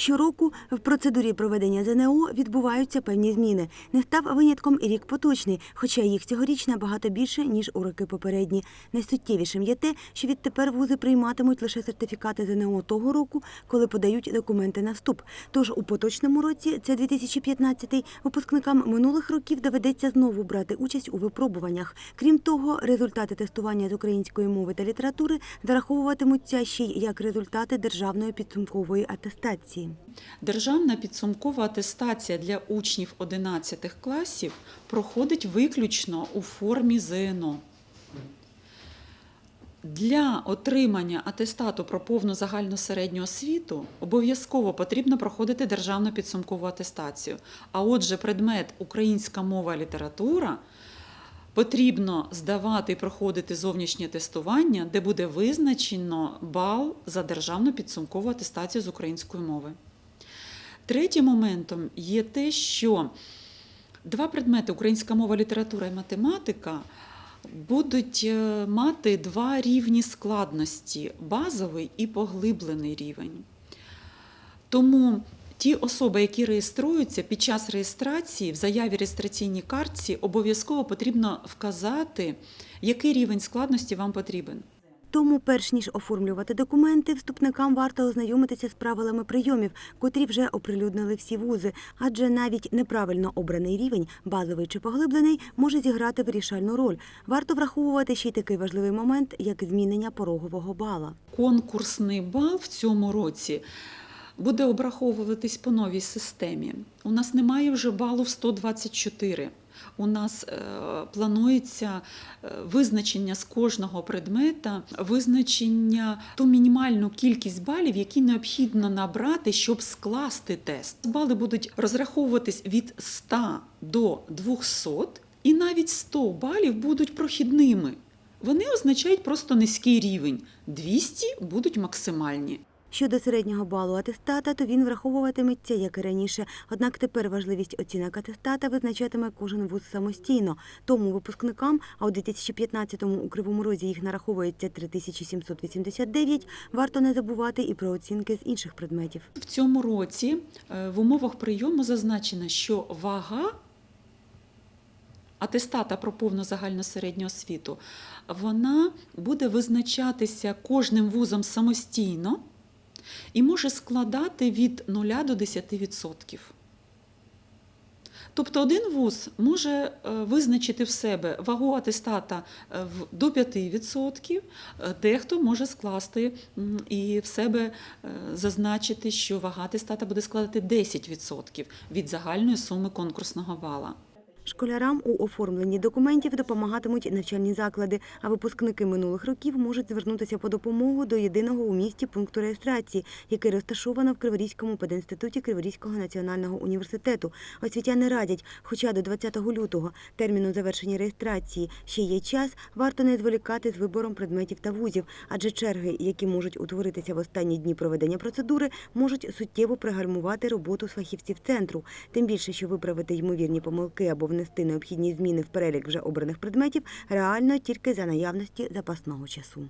Щороку в процедурі проведення ЗНО відбуваються певні зміни. Не став винятком і рік поточний, хоча їх цьогоріч набагато більше, ніж у роки попередні. Найсуттєвішим є те, що відтепер вузи прийматимуть лише сертифікати ЗНО того року, коли подають документи на вступ. Тож у поточному році, це 2015-й, випускникам минулих років доведеться знову брати участь у випробуваннях. Крім того, результати тестування з української мови та літератури зараховуватимуться ще й як результати державної підсумкової атестації. Державна підсумкова атестація для учнів 11 класів проходить виключно у формі ЗНО. Для отримання атестату про повну загальну середню освіту обов'язково потрібно проходити державну підсумкову атестацію. А отже, предмет українська мова література потрібно здавати і проходити зовнішнє тестування, де буде визначено бал за державну підсумкову атестацію з української мови. Третім моментом є те, що два предмети українська мова, література і математика будуть е, мати два рівні складності базовий і поглиблений рівень. Тому ті особи, які реєструються під час реєстрації в заяві реєстраційній картці, обов'язково потрібно вказати, який рівень складності вам потрібен. Тому, перш ніж оформлювати документи, вступникам варто ознайомитися з правилами прийомів, котрі вже оприлюднили всі вузи, адже навіть неправильно обраний рівень, базовий чи поглиблений, може зіграти вирішальну роль. Варто враховувати ще й такий важливий момент, як змінення порогового бала. конкурсний бал в цьому році буде обраховуватись по новій системі. У нас немає вже балу в 124. У нас е, планується е, визначення з кожного предмета, визначення ту мінімальну кількість балів, які необхідно набрати, щоб скласти тест. Бали будуть розраховуватись від 100 до 200, і навіть 100 балів будуть прохідними. Вони означають просто низький рівень. 200 будуть максимальні. Щодо середнього балу атестата, то він враховуватиметься, як і раніше. Однак тепер важливість оцінок атестата визначатиме кожен вуз самостійно. Тому випускникам, а у 2015-му у Кривому Розі їх нараховується 3789, варто не забувати і про оцінки з інших предметів. В цьому році е, в умовах прийому зазначено, що вага атестата про повну загальну середню освіту вона буде визначатися кожним вузом самостійно і може складати від 0 до 10%. Тобто один вуз може е, визначити в себе вагу атестата е, до 5%, е, дехто може скласти і в себе зазначити, що вага атестата буде складати 10% від загальної суми конкурсного бала. Школярам у оформленні документів допомагатимуть навчальні заклади, а випускники минулих років можуть звернутися по допомогу до єдиного у місті пункту реєстрації, який розташовано в Криворізькому пединституті Криворізького національного університету. Освітяни радять, хоча до 20 лютого терміну завершення реєстрації ще є час, варто не зволікати з вибором предметів та вузів, адже черги, які можуть утворитися в останні дні проведення процедури, можуть суттєво пригальмувати роботу фахівців центру. Тим більше, що виправити ймовірні помилки або внести необхідні зміни в перелік вже обраних предметів реально тільки за наявності запасного часу.